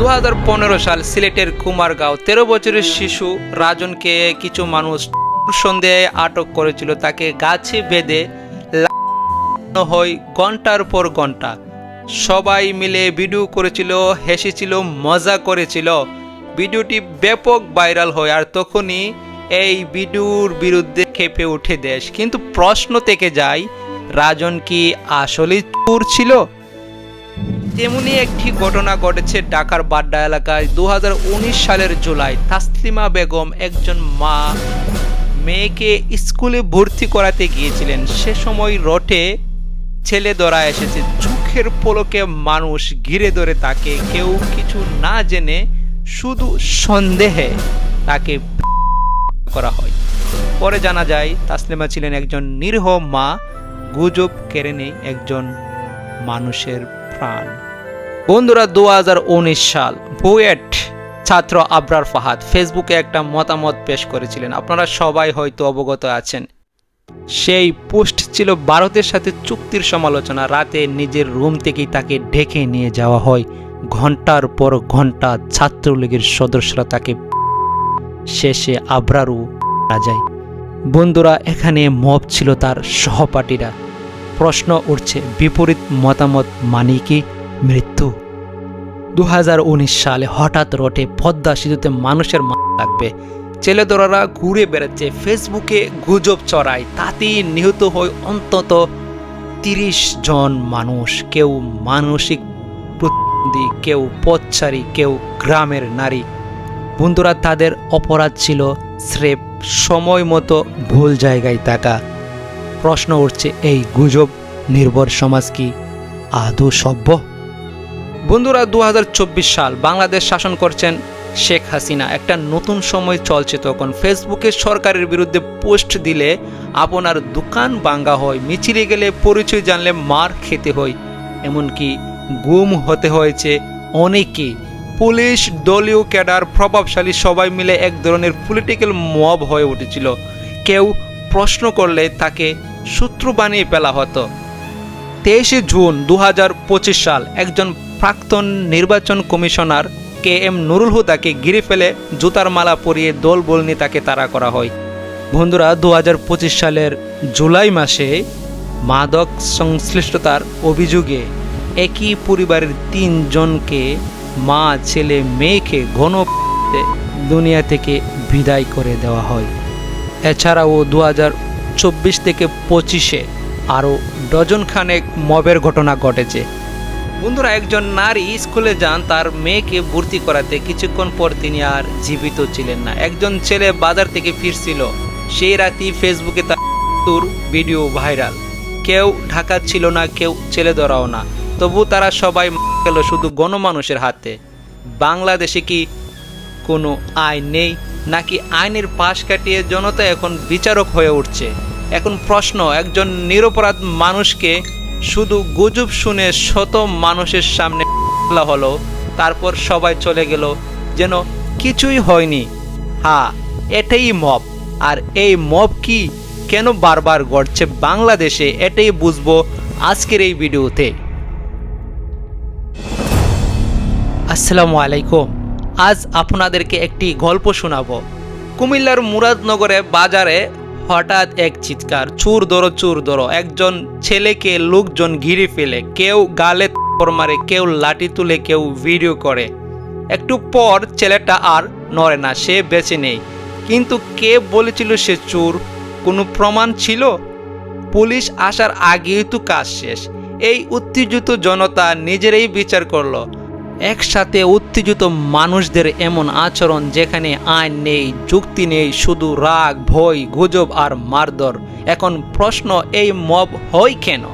দু হাজার পনেরো সাল সিলেটের কুমারগাঁও তেরো বছরের শিশু রাজনকে কিছু মানুষ সন্দেহে আটক করেছিল। তাকে গাছে বেঁধে হয় ঘণ্টার পর ঘণ্টা। সবাই মিলে ভিডিও করেছিল, হেসেছিল, মজা করেছিল। ভিডিওটি ব্যাপক ভাইরাল হয় আর তখনই এই ভিডিওর বিরুদ্ধে খেপে ওঠে দেশ। কিন্তু প্রশ্ন থেকে যায়, রাজন কি আসলেই চোর ছিল? তেমনি একটি ঘটনা ঘটেছে ঢাকার বাড্ডা এলাকায় দু হাজার উনিশ সালের জুলাই। তাসলিমা বেগম একজন মা, মেয়েকে স্কুলে ভর্তি করাতে গিয়েছিলেন। সে সময় রটে ছেলে ধরা এসেছে। চোখের পলকে মানুষ ঘিরে ধরে তাকে। কেউ কিছু না জেনে শুধু সন্দেহে তাকে করা হয়। পরে জানা যায়, তাসলিমা ছিলেন একজন নিরীহ মা। গুজব কেড়ে নেই একজন মানুষের প্রাণ। বন্ধুরা দু হাজার উনিশ সাল বুয়েট ছাত্র আবরার ফাহাদ ফেসবুকে একটা মতামত পেশ করেছিলেন। আপনারা সবাই হয়তো অবগত আছেন। সেই পোস্ট ছিল ভারতের সাথে চুক্তির সমালোচনা। রাতে নিজের রুম থেকেই তাকে ডেকে নিয়ে যাওয়া হয়। ঘণ্টার পর ঘণ্টা ছাত্রলীগের সদস্যরা তাকে শেষে আবরারও যায়। বন্ধুরা, এখানে মব ছিল তার সহপাঠীরা। প্রশ্ন উঠছে, বিপরীত মতামত মানে কি? মৃত্যু। দু হাজার উনিশ সালে হঠাৎ রটে পদ্মা সেতুতে মানুষের মা লাগবে। ছেলেদোরারা ঘুরে বেড়াচ্ছে। ফেসবুকে গুজব চড়ায় তাতেই নিহত হয় অন্তত তিরিশ জন মানুষ। কেউ মানসিক প্রতিবন্ধী কেউ পথচারী, কেউ গ্রামের নারী। বন্ধুরা, তাদের অপরাধ ছিল স্রেফ সময় মতো ভুল জায়গায় থাকা। প্রশ্ন উঠছে, এই গুজব নির্ভর সমাজ কি আদৌ সভ্য? বন্ধুরা দু হাজার চব্বিশ সাল বাংলাদেশ শাসন করছেন শেখ হাসিনা। একটা নতুন সময় চলছে তখন ফেসবুকে সরকারের বিরুদ্ধে পোস্ট দিলে আপনার দোকান ভাঙ্গা হয়, মিছিলে গেলে পরিচয় জানলে মার খেতে হয়। এমনকি গুম হতে হয়েছে অনেকেই পুলিশ, দলীয় ক্যাডার, প্রভাবশালী সবাই মিলে এক ধরনের পলিটিক্যাল মব হয়ে উঠেছিল। কেউ প্রশ্ন করলে তাকে সূত্র বানিয়ে ফেলা হতো। তেইশে জুন দু হাজার পঁচিশ সাল একজন প্রাক্তন নির্বাচন কমিশনার কে এম নুরুল হুদাকে গিরে ফেলে জুতার মালা পরিয়ে দল বল নিয়ে তাকে তাড়া করা হয়। বন্ধুরা দু হাজার পঁচিশ সালের জুলাই মাসে মাদক সংশ্লিষ্টতার অভিযোগে একই পরিবারের তিনজনকে মা, ছেলে, মেয়েকে ঘন দুনিয়া থেকে বিদায় করে দেওয়া হয়। এছাড়াও দু চব্বিশ থেকে পঁচিশে আরও ডজন খানেক মবের ঘটনা ঘটেছে। বন্ধুরা, একজন নারী স্কুলে যান, তার মেয়েকে ভর্তি করাতে কিছুক্ষণ পর তিনি আর জীবিত ছিলেন না। একজন ছেলে বাজার থেকে ফিরছিল। সেই রাতেই ফেসবুকে তার ভিডিও ভাইরাল। কেউ ঢাকা ছিল না, কেউ ছেলে ধরাও না। তবু তারা সবাই গেল শুধু গণমানুষের হাতে। বাংলাদেশে কি কোনো আইন নেই? নাকি আইনের পাশ কাটিয়ে জনতা এখন বিচারক হয়ে উঠছে? এখন প্রশ্ন, একজন নিরপরাধ মানুষকে শুধু গুজব শুনে শত মানুষের সামনে হলো, তারপর সবাই চলে গেল, যেন কিছুই হয়নি। হ্যাঁ এটাই মব। আর এই মব কি? কেন বারবার ঘটছে বাংলাদেশে? এটাই বুঝব আজকের এই ভিডিওতে। আসসালামু আলাইকুম। আজ আপনাদেরকে একটি গল্প শোনাবো। কুমিল্লার মুরাদনগরে বাজারে হঠাৎ এক চিৎকার, চুর ধরো চুর ধরো। একজন ছেলেকে লোকজন ঘিরে ফেলে, কেউ গালে মারে, কেউ লাঠি তুলে, কেউ ভিডিও করে। একটু পর ছেলেটা আর নড়ে না, সে বেঁচে নেই। কিন্তু কে বলেছিল সে চোর? কোনো প্রমাণ ছিল? পুলিশ আসার আগেই তো কাজ শেষ। এই উত্তেজিত জনতা নিজেরাই বিচার করল। একসাথে উত্তেজিত মানুষদের এমন আচরণ যেখানে আইন নেই, যুক্তি নেই, শুধু রাগ, ভয়, গুজব আর মারধর। এখন প্রশ্ন, এই মব হয় কেন?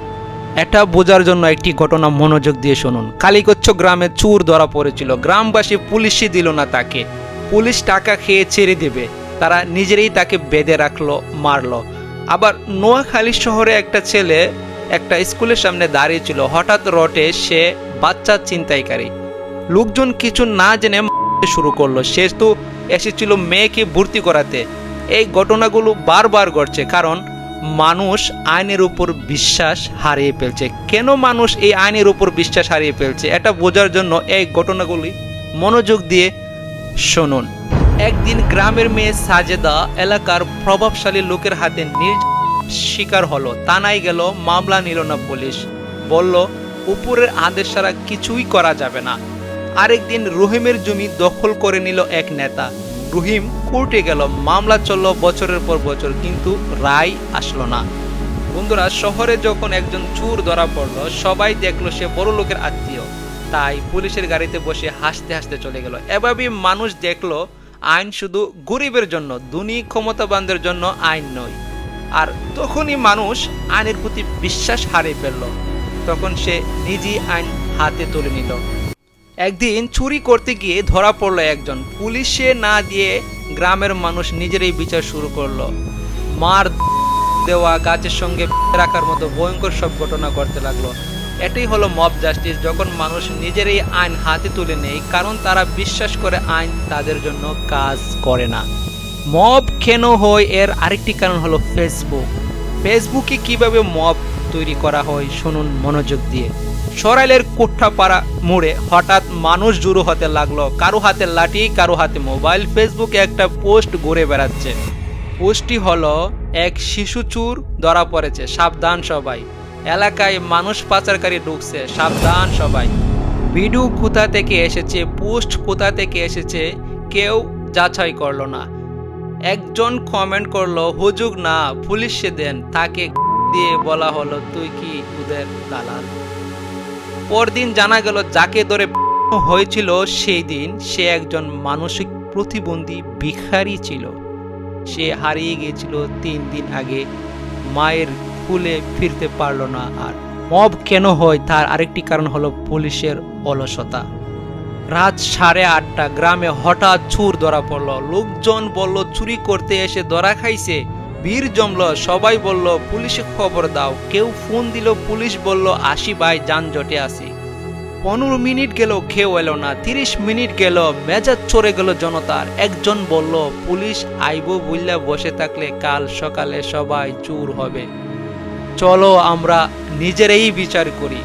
এটা বোঝার জন্য একটি ঘটনা মনোযোগ দিয়ে শুনুন। কালীকচ্ছ গ্রামে চুর ধরা পড়েছিল। গ্রামবাসী পুলিশই দিল না তাকে। পুলিশ টাকা খেয়ে ছেড়ে দেবে। তারা নিজেরাই তাকে বেঁধে রাখল, মারলো। আবার নোয়াখালী শহরে একটা ছেলে একটা স্কুলের সামনে দাঁড়িয়েছিল হঠাৎ রটে সে বাচ্চা ছিনতাইকারী। লোকজন কিছু না জেনে শুরু করল। সে তো এসেছিল মেয়েকে ভর্তি করাতে। এই ঘটনাগুলো বারবার ঘটছে, কারণ মানুষ আইনের উপর বিশ্বাস হারিয়ে ফেলছে। কেন মানুষ এই আইনের উপর বিশ্বাস হারিয়ে ফেলছে, এটা বোঝার জন্য এই ঘটনাগুলি মনোযোগ দিয়ে শুনুন। একদিন গ্রামের মেয়ে সাজেদা এলাকার প্রভাবশালী লোকের হাতে নির শিকার হলো। তানাই গেল, মামলা নিল না পুলিশ। বলল, উপরের আদেশ ছাড়া কিছুই করা যাবে না। আরেকদিন রহিমের জমি দখল করে নিল এক নেতা। রহিম কোর্টে গেল, মামলা চলল বছরের পর বছর, কিন্তু রায় আসলো না। বন্ধুরা, শহরে যখন একজন চোর ধরা পড়ল, সবাই দেখল সে বড় লোকের আত্মীয়। তাই পুলিশের গাড়িতে বসে হাসতে হাসতে চলে গেল। এভাবেই মানুষ দেখল, আইন শুধু গরিবের জন্য, ধনী ক্ষমতাবানদের জন্য আইন নয়। আর তখনই মানুষ আইনের প্রতি বিশ্বাস হারিয়ে ফেলল। তখন সে নিজেই আইন হাতে তুলে নিল। একদিন চুরি করতে গিয়ে ধরা পড়ল একজন। পুলিশে না দিয়ে গ্রামের মানুষ নিজেরাই বিচার শুরু করল। মার দেওয়া গাছের সঙ্গে রাখার মতো ভয়ঙ্কর সব ঘটনা ঘটতে লাগল। এটাই হলো মব জাস্টিস যখন মানুষ নিজেরাই আইন হাতে তুলে নেয়, কারণ তারা বিশ্বাস করে আইন তাদের জন্য কাজ করে না। মব কেন হয়? এর আরেকটি কারণ হলো ফেসবুক ফেসবুকে কীভাবে মব তৈরি করা হয়? শুনুন মনোযোগ দিয়ে। সরাইলের কোঠাপাড়া মোড়ে হঠাৎ মানুষ জুড়ো হতে লাগল। কারও হাতে লাঠি, কারও হাতে মোবাইল, ফেসবুকে একটা পোস্ট ঘুরে বেড়াচ্ছে। পোস্টটি হলো, এক শিশু চুর ধরা পড়েছে। সাবধান সবাই। এলাকায় মানুষ পাচারকারী ঢুকছে। সাবধান সবাই। ভিডিও কোথা থেকে এসেছে, পোস্ট কোথা থেকে এসেছে, কেউ যাচাই করল না। একজন কমেন্ট করল, হুজুগ না, পুলিশে দেন তাকে দিয়ে বলা হলো, তুই কি ওদের দালাল? পরদিন জানা গেল যাকে ধরে হয়েছিল সেই দিন সে একজন মানসিক প্রতিবন্ধী ভিখারি ছিল। সে হারিয়ে গিয়েছিল তিন দিন আগে। মায়ের কুলে ফিরতে পারল না আর। মব কেন হয় তার আরেকটি কারণ হলো পুলিশের অলসতা। রাত সাড়ে আটটা, গ্রামে হঠাৎ চুর ধরা পড়ল। লোকজন বলল, চুরি করতে এসে ধরা খাইছে? ভিড় জমল, সবাই বলল, পুলিশে খবর দাও। কেউ ফোন দিল, পুলিশ বলল, আসি ভাই যানজটে আসি। পনেরো মিনিট গেল, কেউ এলো না। তিরিশ মিনিট গেল, মেজাজ চড়ে গেল জনতার। একজন বলল, পুলিশ আইব বুল্লা বসে থাকলে কাল সকালে সবাই চুর হবে। চলো, আমরা নিজেরাই বিচার করি।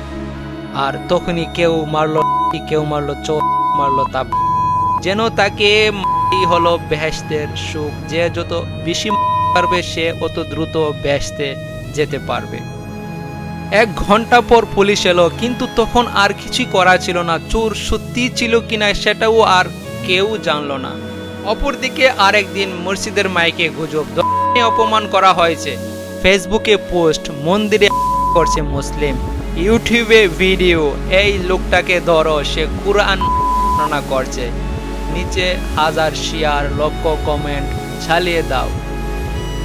আর তখনই কেউ মারলো কেউ মারলো, চোর মারলো তা যেন তাকে হলো বেহেস্তের সুখ, যে যত বেশি পারবে, সে অত দ্রুত বেহেস্তে যেতে পারবে। এক ঘণ্টা পর পুলিশ এলো, কিন্তু তখন আর কিছুই করা ছিল না। চোর সত্যি ছিল কিনা সেটাও আর কেউ জানলো না। অপরদিকে আরেকদিন মসজিদের মাইকে গুজব। অপমান করা হয়েছে। ফেসবুকে পোস্ট, মন্দিরে করছে মুসলিম। ইউটিউবে ভিডিও, এই লোকটাকে ধরো, সে কোরআন করছে। নিচে হাজার শেয়ার, লক্ষ কমেন্ট, ছালিয়ে দাও।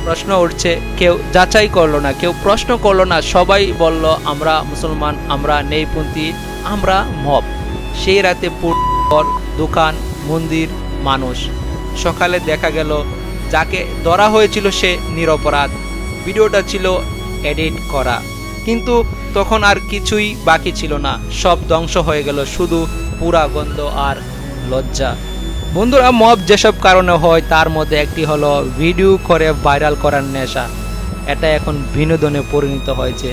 প্রশ্ন উঠছে, কেউ যাচাই করল না, কেউ প্রশ্ন করল না, সবাই বলল, আমরা মুসলমান, আমরা নেইপন্থী আমরা মব। সেই রাতে পর দোকান, মন্দির, মানুষ। সকালে দেখা গেল, যাকে ধরা হয়েছিল সে নিরপরাধ। ভিডিওটা ছিল এডিট করা। কিন্তু তখন আর কিছুই বাকি ছিল না। সব ধ্বংস হয়ে গেল, শুধু পুরা গন্ধ আর লজ্জা। বন্ধুরা, মব যেসব কারণে হয়, তার মধ্যে একটি হলো ভিডিও করে ভাইরাল করার নেশা। এটা এখন বিনোদনে পরিণত হয়েছে।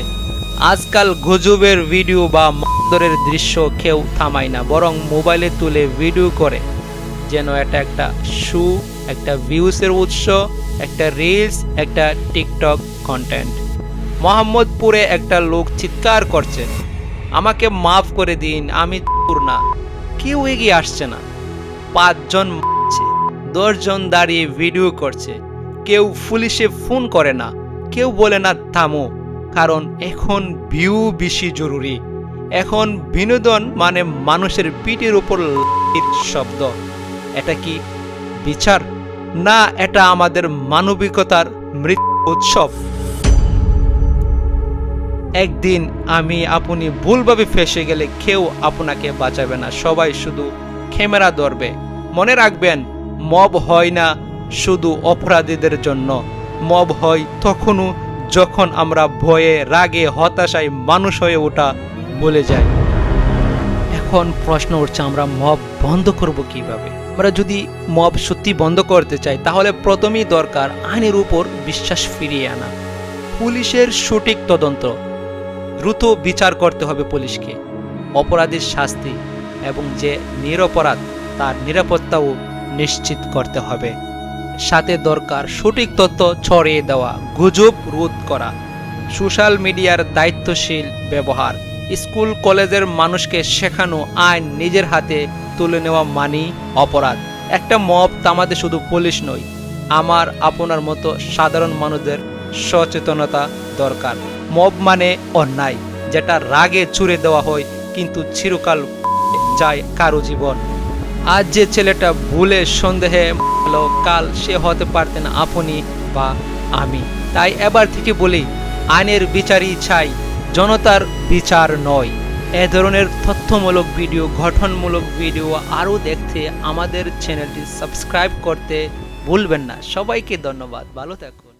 আজকাল গুজবের ভিডিও বা মদরের দৃশ্য কেউ থামায় না, বরং মোবাইলে তুলে ভিডিও করে। যেন এটা একটা শু একটা ভিউসের উৎস, একটা রিলস একটা টিকটক কন্টেন্ট মোহাম্মদপুরে একটা লোক চিৎকার করছে, আমাকে মাফ করে দিন, আমি না, কেউ এগিয়ে আসছে না। পাঁচজন মারছে, দশজন দাঁড়িয়ে ভিডিও করছে। কেউ পুলিশে ফোন করে না, কেউ বলে না, থামো। কারণ এখন ভিউ বেশি জরুরি। এখন বিনোদন মানে মানুষের পিঠের উপর শব্দ। এটা কি বিচার? না, এটা আমাদের মানবিকতার মৃত্যু উৎসব। একদিন আমি, আপনি ভুলভাবে ফেসে গেলে কেউ আপনাকে বাঁচাবে না। সবাই শুধু ক্যামেরা ধরবে। মনে রাখবেন, মব হয় না শুধু অপরাধীদের জন্য। মব হয় তখনও যখন আমরা ভয়ে, রাগে, হতাশায় মানুষ হয়ে ওঠা বলে যাই। এখন প্রশ্ন উঠছে, আমরা মব বন্ধ করব কীভাবে? আমরা যদি মব সত্যি বন্ধ করতে চাই, তাহলে প্রথমেই দরকার আইনের উপর বিশ্বাস ফিরিয়ে আনা। পুলিশের সঠিক তদন্ত। দ্রুত বিচার করতে হবে পুলিশকে। অপরাধীর শাস্তি এবং যে নিরপরাধ, তার নিরাপত্তাও নিশ্চিত করতে হবে। সাথে দরকার সঠিক তথ্য ছড়িয়ে দেওয়া, গুজব রোধ করা। সোশ্যাল মিডিয়ার দায়িত্বশীল ব্যবহার, স্কুল, কলেজের মানুষকে শেখানো, আইন নিজের হাতে তুলে নেওয়া মানি অপরাধ। একটা মব তামাতে শুধু পুলিশ নয়, আমার, আপনার মতো সাধারণ মানুষদের সচেতনতা দরকার। মব মানে অন্যায়, যেটা রাগে ছুড়ে দেওয়া হয়, কিন্তু চিরকাল যায় কারও জীবন। আজ যে ছেলেটা ভুলে সন্দেহে কাল সে হতে পারতেন আপনি বা আমি। তাই এবার থেকে বলি, আইনের বিচারই চাই, জনতার বিচার নয়। এ ধরনের তথ্যমূলক ভিডিও, গঠনমূলক ভিডিও আরও দেখতে আমাদের চ্যানেলটি সাবস্ক্রাইব করতে ভুলবেন না। সবাইকে ধন্যবাদ। ভালো থাকুন।